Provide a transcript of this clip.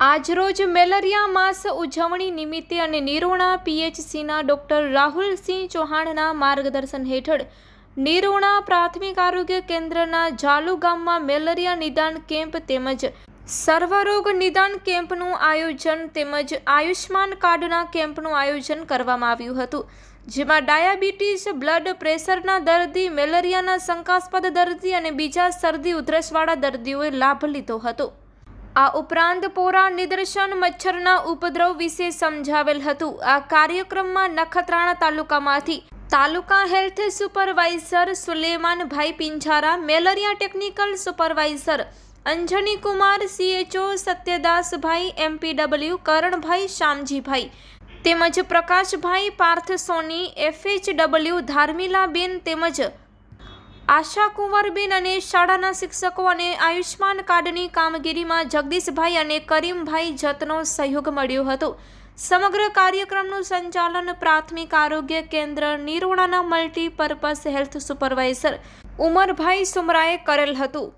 આજરોજ મેલેરિયા માસ ઉજવણી નિમિત્તે અને નિરોણા પીએચસીના ડોક્ટર રાહુલસિંહ ચૌહાણના માર્ગદર્શન હેઠળ નિરોણા પ્રાથમિક આરોગ્ય કેન્દ્રના જાલુ ગામમાં મેલેરિયા નિદાન કેમ્પ તેમજ સર્વરોગ નિદાન કેમ્પનું આયોજન તેમજ આયુષ્માન કાર્ડના કેમ્પનું આયોજન કરવામાં આવ્યું હતું, જેમાં ડાયાબિટીસ, બ્લડ પ્રેશરના દર્દી, મેલેરિયાના શંકાસ્પદ દર્દી અને બીજા શરદી ઉધરસવાળા દર્દીઓએ લાભ લીધો હતો. આ ઉપરાંત પોરા નિદર્શન મચ્છરના ઉપદ્રવ વિશે સમજાવેલ હતું. આ કાર્યક્રમમાં નખત્રાણા તાલુકામાંથી તાલુકા health supervisor Sulemanbhai Pinjara, malaria technical supervisor Anjani Kumar CHO Satyadasbhai MPW Karanbhai Shyamjibhai તેમજ પ્રકાશભાઈ પાર્થ સોની એફએચડબલ્યુ ધાર્મિલાબેન તેમજ આશા કુંવરબેન અને શાળાના શિક્ષકો અને આયુષ્માન કાર્ડની કામગીરીમાં જગદીશભાઈ અને કરીમભાઈ જતનો સહયોગ મળ્યો હતો. સમગ્ર કાર્યક્રમનું સંચાલન પ્રાથમિક આરોગ્ય કેન્દ્ર નિરોણાના મલ્ટીપર્પઝ હેલ્થ સુપરવાઇઝર ઉમરભાઈ સુમરાએ કરેલ હતું.